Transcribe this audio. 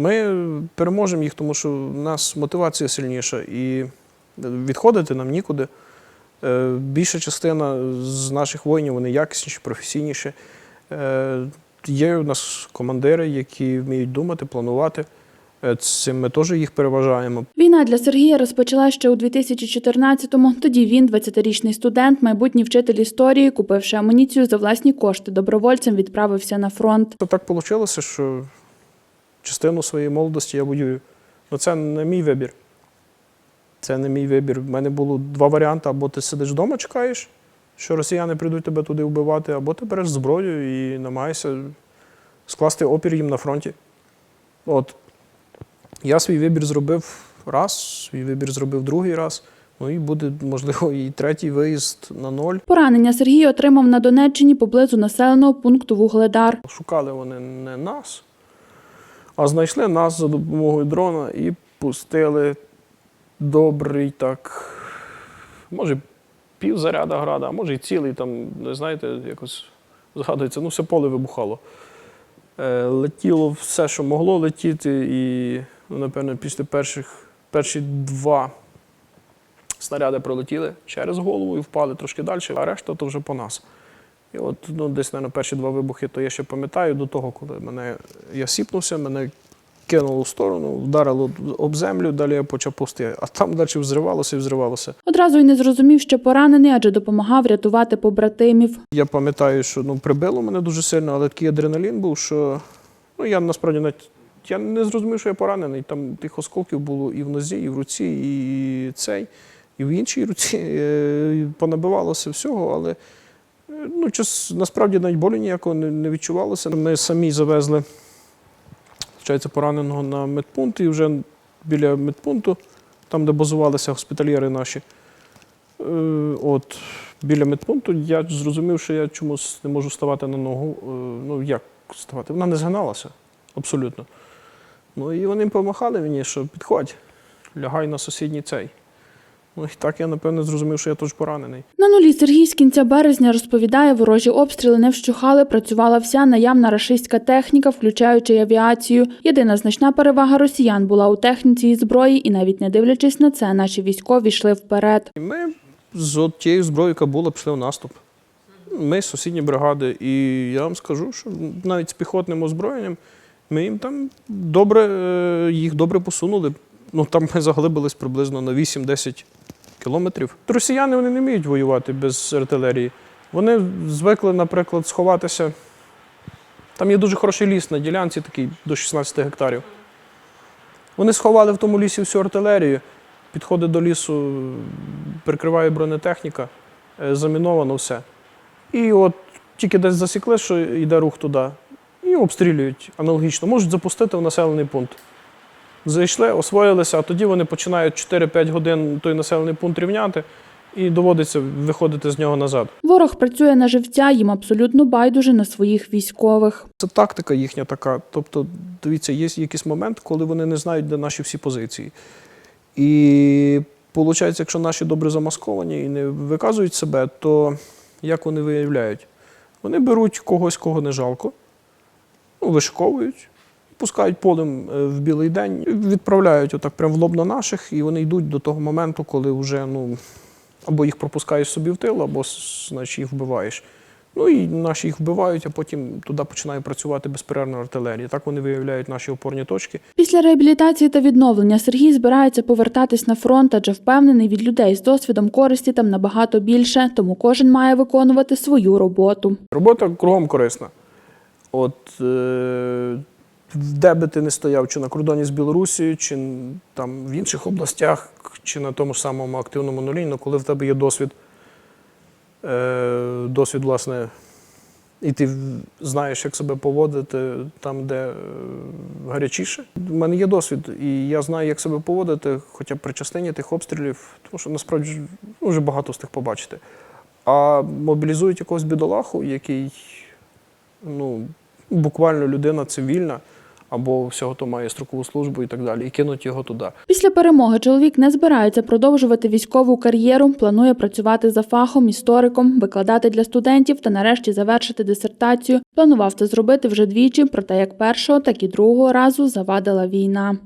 Ми переможемо їх, тому що в нас мотивація сильніша і відходити нам нікуди. Е, Більша частина з наших воїнів вони якісніші, професійніші. Е, Є у нас командири, які вміють думати, планувати. Е, Цим ми теж їх переважаємо. Війна для Сергія розпочала ще у 2014-му. Тоді він, 20-річний студент, майбутній вчитель історії, купивши амуніцію за власні кошти, добровольцем відправився на фронт. Так вийшло, що частину своєї молодості я воюю. Ну це не мій вибір. Це не мій вибір. У мене було два варіанти: або ти сидиш вдома, чекаєш, що росіяни прийдуть тебе туди вбивати, або ти береш зброю і намагаєшся скласти опір їм на фронті. От. Я свій вибір зробив раз, свій вибір зробив другий раз. Ну і буде, можливо, і третій виїзд на ноль. Поранення Сергій отримав на Донеччині поблизу населеного пункту Вугледар. Шукали вони не нас, а знайшли нас за допомогою дрона і пустили добрий так, може, пів заряда града, а може і цілий там, не знаєте, якось згадується, ну все поле вибухало. Е, летіло все, що могло летіти, і, ну, напевно, після перших перші два снаряди пролетіли через голову і впали трошки далі, а решта то вже по нас. І от ну, десь, мабуть, перші два вибухи, то я ще пам'ятаю до того, коли мене я сіпнувся, мене кинуло в сторону, вдарило об землю, далі я почав пусти. А там далі взривалося і взривалося. Одразу й не зрозумів, що поранений, адже допомагав рятувати побратимів. Я пам'ятаю, що ну, прибило мене дуже сильно, але такий адреналін був, що ну, я насправді навіть я не зрозумів, що я поранений. Там тих осколків було і в нозі, і в руці, і цей, і в іншій руці. Е, Понабивалося всього, але ну, час, насправді навіть болю ніякого не, не відчувалося. Ми самі завезли пораненого на медпункт, і вже біля медпункту, там, де базувалися госпітальєри наші. Е, От, біля медпункту я зрозумів, що я чомусь не можу ставати на ногу. Е, Ну, як ставати? Вона не згиналася абсолютно. Ну і вони помахали мені, що підходь, лягай на сусідній цей. Ну і так я, напевно, зрозумів, що я теж поранений. На нулі Сергій з кінця березня розповідає, ворожі обстріли не вщухали, працювала вся наявна рашистська техніка, включаючи й авіацію. Єдина значна перевага росіян була у техніці і зброї, і навіть не дивлячись на це, наші військові йшли вперед. І ми з тією зброєю, яка була, пішли в наступ. Ми сусідні бригади. І я вам скажу, що навіть з піхотним озброєнням ми їм там добре, е, їх добре посунули. Ну там ми заглибились приблизно на 8-10 кілометрів. Росіяни вони не вміють воювати без артилерії. Вони звикли, наприклад, сховатися. Там є дуже хороший ліс на ділянці, такий до 16 гектарів. Вони сховали в тому лісі всю артилерію, підходить до лісу, прикриває бронетехніка, е, заміновано все. І от тільки десь засікли, що йде рух туди, і обстрілюють аналогічно. Можуть запустити в населений пункт. Зайшли, освоїлися, а тоді вони починають 4-5 годин той населений пункт рівняти і доводиться виходити з нього назад. Ворог працює на живця, їм абсолютно байдуже на своїх військових. Це тактика їхня така. Тобто, дивіться, є якийсь момент, коли вони не знають, де наші всі позиції. І виходить, якщо наші добре замасковані і не виказують себе, то як вони виявляють? Вони беруть когось, кого не жалко, ну, вишковують, пускають полем е, в білий день, відправляють отак прямо в лоб на наших, і вони йдуть до того моменту, коли вже ну, або їх пропускаєш собі в тил, або значить, їх вбиваєш. Ну і наші їх вбивають, а потім туди починає працювати безперервна артилерія. Так вони виявляють наші опорні точки. Після реабілітації та відновлення Сергій збирається повертатись на фронт, адже впевнений від людей з досвідом користі там набагато більше, тому кожен має виконувати свою роботу. Робота кругом корисна. От е, де би ти не стояв, чи на кордоні з Білорусією, чи там в інших областях, чи на тому самому активному нулі, ну, коли в тебе є досвід, е, досвід, власне, і ти знаєш, як себе поводити там, де е, гарячіше. У мене є досвід, і я знаю, як себе поводити, хоча б при частині тих обстрілів, тому що насправді ж, вже багато встиг побачити. А мобілізують якогось бідолаху, який ну, буквально людина цивільна, або всього то має строкову службу і так далі, і кинуть його туди. Після перемоги чоловік не збирається продовжувати військову кар'єру, планує працювати за фахом, істориком, викладати для студентів та нарешті завершити дисертацію. Планував це зробити вже двічі, проте як першого, так і другого разу завадила війна.